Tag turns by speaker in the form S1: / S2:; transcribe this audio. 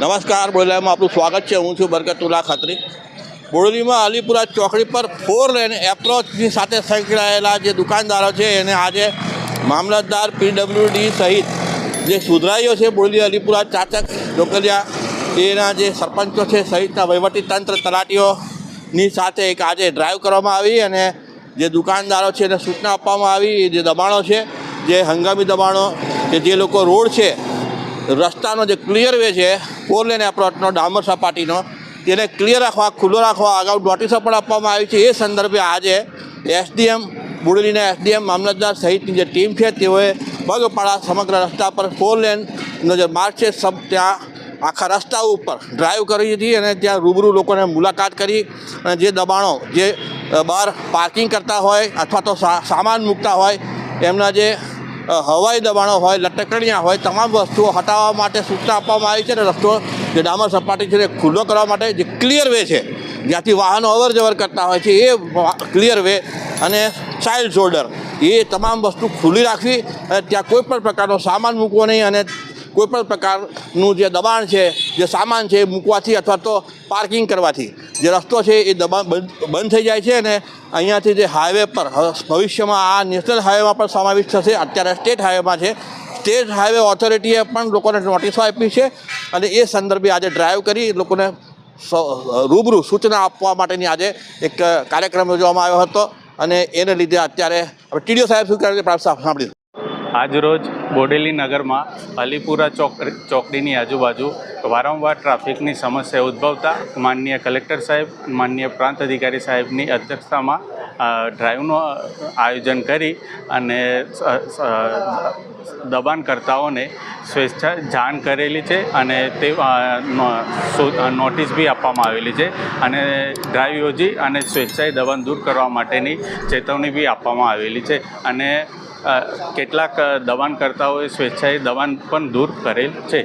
S1: નમસ્કાર બોલામાં આપનું સ્વાગત છે. હું છું બરકતુલ્લા ખત્રી. બોરલીમાં અલીપુરા ચોકડી પર ફોર લેન એપ્રોચની સાથે સંકળાયેલા જે દુકાનદારો છે, એને આજે મામલતદાર પીડબ્લ્યુડી સહિત જે સુધરાઈઓ છે બોરલી અલીપુરા ચાચક ડોકલિયા એના જે સરપંચો છે સહિતના વહીવટી તંત્ર તલાટીઓની સાથે એક આજે ડ્રાઈવ કરવામાં આવી અને જે દુકાનદારો છે એને સૂચના આપવામાં આવી. જે દબાણો છે, જે હંગામી દબાણો કે જે લોકો રોડ છે, રસ્તાનો જે ક્લિયર વે છે ફોર લેન એપ્રોચનો ડામર સપાટીનો. તેને ક્લિયર રાખવા, ખુલ્લો રાખવા અગાઉ નોટિસો પણ આપવામાં આવી છે. એ સંદર્ભે આજે એસડીએમ બુડલીના એસડીએમ મામલતદાર સહિતની જે ટીમ છે, તેઓએ પગપાળા સમગ્ર રસ્તા પર ફોર લેનનો જે માર્ગ છે સબ ત્યાં આખા રસ્તા ઉપર ડ્રાઈવ કરી હતી અને ત્યાં રૂબરૂ લોકોને મુલાકાત કરી. અને જે દબાણો, જે બહાર પાર્કિંગ કરતા હોય અથવા તો સામાન મૂકતા હોય, એમના જે હવાઈ દબાણો હોય, લટકણીયા હોય, તમામ વસ્તુઓ હટાવવા માટે સૂચના આપવામાં આવી છે અને રસ્તો જે ડામર સપાટી છે તે ખુલ્લો કરવા માટે જે ક્લિયર વે છે, જ્યાંથી વાહનો અવર જવર કરતા હોય છે, એ ક્લિયર વે અને ચાઇલ્ડ શોલ્ડર એ તમામ વસ્તુ ખુલ્લી રાખવી અને ત્યાં કોઈ પણ પ્રકારનો સામાન મૂકવો નહીં અને કોઈ પણ પ્રકારનું જે દબાણ છે, જે સામાન છે એ મૂકવાથી અથવા તો પાર્કિંગ કરવાથી જે રસ્તો છે એ દબાણ બંધ થઈ જાય છે અને અહીંયાથી જે હાઈવે પર ભવિષ્યમાં આ નેશનલ હાઈવેમાં પણ સમાવેશ થશે. અત્યારે સ્ટેટ હાઈવેમાં છે. સ્ટેટ હાઈવે ઓથોરિટીએ પણ લોકોને નોટિસો આપી છે અને એ સંદર્ભે આજે ડ્રાઈવ કરી લોકોને રૂબરૂ સૂચના આપવા માટેની આજે એક કાર્યક્રમ યોજવામાં આવ્યો હતો અને એને લીધે અત્યારે ટીડીઓ સાહેબ શું કરે છે? સાંભળ્યું
S2: આજરોજ બોડેલી નગરમાં અલીપુરા ચોક ચોકડીની આજુબાજુ વારંવાર ટ્રાફિકની સમસ્યા ઉદ્ભવતા માનનીય કલેક્ટર સાહેબ, માનનીય પ્રાંત અધિકારી સાહેબની અધ્યક્ષતામાં ડ્રાઈવનું આયોજન કરી અને દબાણકર્તાઓને સ્વેચ્છા જાણ કરેલી છે અને તે નોટિસ બી આપવામાં આવેલી છે અને ડ્રાઈવ યોજી અને સ્વેચ્છાએ દબાણ દૂર કરવા માટેની ચેતવણી બી આપવામાં આવેલી છે અને કેટલાક દવાનકર્તાઓએ સ્વેચ્છાએ દવાન પણ દૂર કરેલ છે.